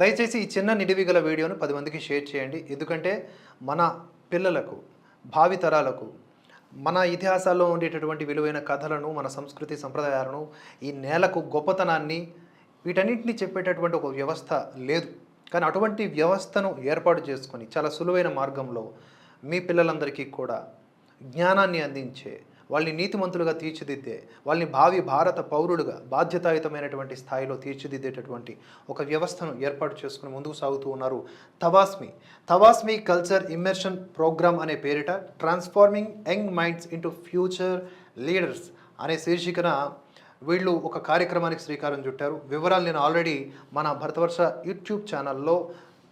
దయచేసి ఈ చిన్న నిడివి గల వీడియోను పది మందికి షేర్ చేయండి. ఎందుకంటే మన పిల్లలకు భావితరాలకు మన ఇతిహాసాల్లో ఉండేటటువంటి విలువైన కథలను మన సంస్కృతి సంప్రదాయాలను ఈ నేలకు గొప్పతనాన్ని వీటన్నింటినీ చెప్పేటటువంటి ఒక వ్యవస్థ లేదు. కానీ అటువంటి వ్యవస్థను ఏర్పాటు చేసుకొని చాలా సులువైన మార్గంలో మీ పిల్లలందరికీ కూడా జ్ఞానాన్ని అందించే వాళ్ళని నీతిమంతులుగా తీర్చిదిద్దే వాళ్ళని భావి భారత పౌరులుగా బాధ్యతాయుతమైనటువంటి స్థాయిలో తీర్చిదిద్దేటటువంటి ఒక వ్యవస్థను ఏర్పాటు చేసుకుని ముందుకు సాగుతూ ఉన్నారు Tavasmi. Tavasmi culture immersion programme అనే పేరిట transforming young minds into future leaders అనే శీర్షికన వీళ్ళు ఒక కార్యక్రమానికి శ్రీకారం చుట్టారు. వివరాలు నేను ఆల్రెడీ మన భరతవర్ష యూట్యూబ్ ఛానల్లో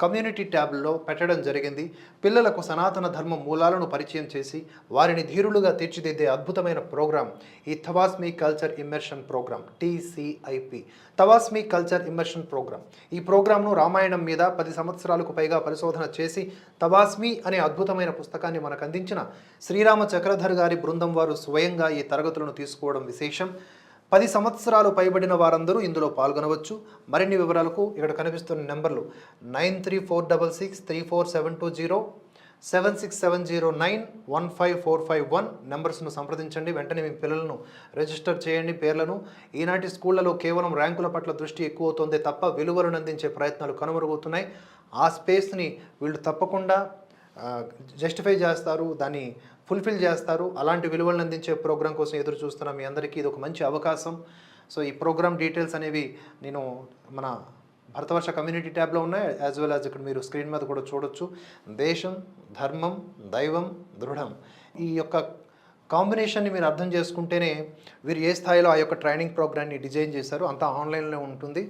కమ్యూనిటీ ట్యాబ్లో పెట్టడం జరిగింది. పిల్లలకు సనాతన ధర్మ మూలాలను పరిచయం చేసి వారిని ధీరులుగా తీర్చిదిద్దే అద్భుతమైన ప్రోగ్రాం. ఈ తవాస్మీ కల్చర్ ఇమ్మర్షన్ ప్రోగ్రాం టీసీఐపి. తవాస్మీ కల్చర్ ఇమ్మర్షన్ ప్రోగ్రాం. ఈ ప్రోగ్రాంను రామాయణం మీద పది సంవత్సరాలకు పైగా పరిశోధన చేసి తవాస్మీ అనే అద్భుతమైన పుస్తకాన్ని మనకు అందించిన శ్రీరామ చక్రధర్ గారి బృందం వారు స్వయంగా ఈ తరగతులను తీసుకోవడం విశేషం. పది సంవత్సరాలు పైబడిన వారందరూ ఇందులో పాల్గొనవచ్చు. మరిన్ని వివరాలకు ఇక్కడ కనిపిస్తున్న నెంబర్లు nine three four double six three four seven two zero seven six seven zero nine one five four five one నెంబర్స్ను సంప్రదించండి. వెంటనే మీ పిల్లలను రిజిస్టర్ చేయండి. పేర్లను ఈనాటి స్కూళ్ళలో కేవలం ర్యాంకుల పట్ల దృష్టి ఎక్కువ అవుతుందే తప్ప విలువలను అందించే ప్రయత్నాలు కనుమరుగవుతున్నాయి. ఆ స్పేస్ని వీళ్ళు తప్పకుండా జస్టిఫై చేస్తారు దాన్ని ఫుల్ఫిల్ చేస్తారు. అలాంటి విలువలను అందించే ప్రోగ్రాం కోసం ఎదురు చూస్తున్న మీ అందరికీ ఇది ఒక మంచి అవకాశం. సో ఈ ప్రోగ్రామ్ డీటెయిల్స్ అనేవి నేను మన భరతవర్ష కమ్యూనిటీ ట్యాబ్లో ఉన్నాయి. యాజ్ వెల్ యాజ్ ఇక్కడ మీరు స్క్రీన్ మీద కూడా చూడొచ్చు. దేశం ధర్మం దైవం దృఢం. ఈ యొక్క కాంబినేషన్ని మీరు అర్థం చేసుకుంటేనే వీరు ఏ స్థాయిలో ఆ యొక్క ట్రైనింగ్ ప్రోగ్రామ్ని డిజైన్ చేశారో అంతా ఆన్లైన్లో ఉంటుంది.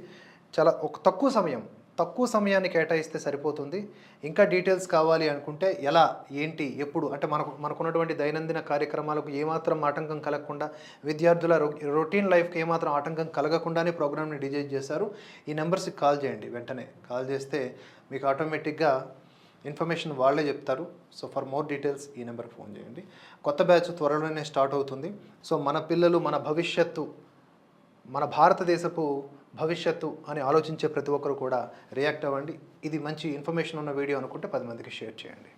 చాలా ఒక తక్కువ సమయం తక్కువ సమయాన్ని కేటాయిస్తే సరిపోతుంది. ఇంకా డీటెయిల్స్ కావాలి అనుకుంటే ఎలా ఏంటి ఎప్పుడు? అంటే మనకు మనకున్నటువంటి దైనందిన కార్యక్రమాలకు ఏమాత్రం ఆటంకం కలగకుండా విద్యార్థుల రొటీన్ లైఫ్కి ఏమాత్రం ఆటంకం కలగకుండానే ప్రోగ్రామ్ని డిజైన్ చేశారు. ఈ నెంబర్స్కి కాల్ చేయండి వెంటనే. కాల్ చేస్తే మీకు ఆటోమేటిక్గా ఇన్ఫర్మేషన్ వాళ్ళే చెప్తారు. సో ఫర్ మోర్ డీటెయిల్స్ ఈ నెంబర్కి ఫోన్ చేయండి. కొత్త బ్యాచ్ త్వరలోనే స్టార్ట్ అవుతుంది. సో మన పిల్లలు మన భవిష్యత్తు మన భారతదేశపు భవిష్యత్తు అని ఆలోచించే ప్రతి ఒక్కరు కూడా రియాక్ట్ అవ్వండి. ఇది మంచి ఇన్ఫర్మేషన్ ఉన్న వీడియో అనుకుంటే పది మందికి షేర్ చేయండి.